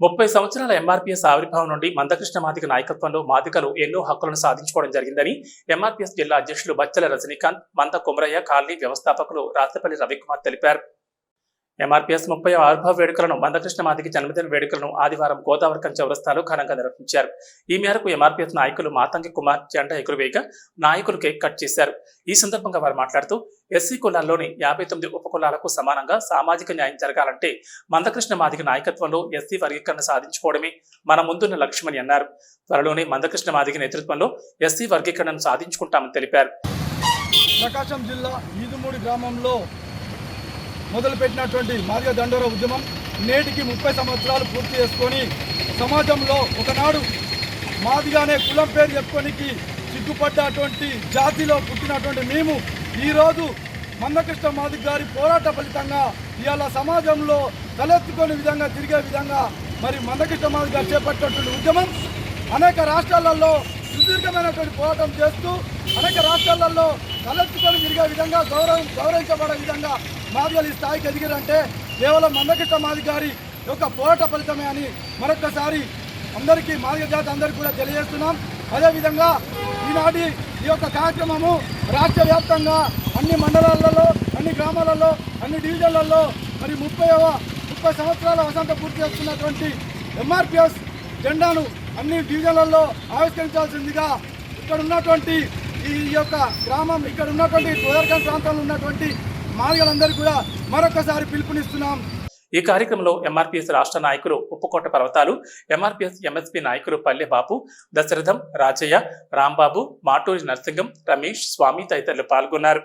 ముప్పై సంవత్సరాల ఎంఆర్పీఎస్ ఆవిర్భావం నుండి మందకృష్ణ మాదిక నాయకత్వంలో మాదికలు ఎన్నో హక్కులను సాధించుకోవడం జరిగిందని ఎంఆర్పీఎస్ జిల్లా అధ్యక్షులు బచ్చల రజనీకాంత్ మంద కుమరయ్య కాలనీ వ్యవస్థాపకులు రాత్రిపల్లి రవికుమార్ తెలిపారు. ఎంఆర్పీఎస్ ముప్పై ఆవిర్భావ వేడుకలను మందకృష్ణ మాదికి జన్మదిన వేడుకలను ఆదివారం గోదావరికం చౌరస్తాలో ఘనంగా నిర్వహించారు. ఈ మేరకు ఎంఆర్పీఎస్ నాయకులు మాతంగి కుమార్ జెండా ఎగురువేయగా నాయకులు కేక్ కట్ చేశారు. ఈ సందర్భంగా వారు మాట్లాడుతూ ఎస్సీ కులాల్లోని యాభై తొమ్మిది ఉపకులాలకు సమానంగా సామాజిక న్యాయం జరగాలంటే మందకృష్ణ మాదిగ నాయకత్వంలో ఎస్సీ వర్గీకరణ సాధించుకోవడమే మన ముందున్న లక్ష్యమని అన్నారు. త్వరలోనే మందకృష్ణ మాదిగ నేతృత్వంలో ఎస్సీ వర్గీకరణను సాధించుకుంటామని తెలిపారు. ప్రకాశం జిల్లా ఈదుమూడి గ్రామంలో మొదలుపెట్టినటువంటి మాదిగ దండోర ఉద్యమం నేటికి ముప్పై సంవత్సరాలు పూర్తి చేసుకొని సమాజంలో ఒకనాడు మాదిగానే కులం పేరు చెప్పుకోనికి సిగ్గుపడ్డటువంటి జాతిలో పుట్టినటువంటి మేము ఈరోజు మందకృష్ణ మాది గారి పోరాట ఫలితంగా ఇవాళ సమాజంలో తలెత్తుకొని విధంగా తిరిగే విధంగా మరి మందకృష్ణ మాది గారు చేపట్టినటువంటి ఉద్యమం అనేక రాష్ట్రాలలో సుదీర్ఘమైనటువంటి పోరాటం చేస్తూ అనేక రాష్ట్రాలలో తలెత్తుకొని తిరిగే విధంగా గౌరవం గౌరవించబడే విధంగా మాదిగలు ఈ స్థాయికి ఎదిగారంటే కేవలం మందకృష్ణ మాది గారి యొక్క పోరాట ఫలితమే అని మరొకసారి అందరికీ మాదిగ జాతి అందరికీ కూడా తెలియజేస్తున్నాం. అదేవిధంగా ఈనాటి ఈ యొక్క కార్యక్రమము రాష్ట్ర వ్యాప్తంగా అన్ని మండలాలలో అన్ని గ్రామాలలో అన్ని డివిజన్లలో మరి ముప్పై ముప్పై సంవత్సరాల వసంత పూర్తి చేస్తున్నటువంటి ఎంఆర్పిఎస్ జెండాను అన్ని డివిజన్లలో ఆవిష్కరించాల్సిందిగా ఇక్కడ ఉన్నటువంటి ఈ యొక్క గ్రామం ఇక్కడ ఉన్నటువంటి గోదావరిఖండ్ ప్రాంతంలో ఉన్నటువంటి మాదిగలందరూ కూడా మరొకసారి పిలుపునిస్తున్నాం. ఈ కార్యక్రమంలో ఎంఆర్పీఎస్ రాష్ట్ర నాయకులు ఉప్పుకోట పర్వతాలు ఎంఆర్పీఎస్ ఎంఎస్పీ నాయకులు పల్లె బాపు దశరథం రాజయ్య రాంబాబు మాటూరి నర్సింగం రమేష్ స్వామి తదితరులు పాల్గొన్నారు.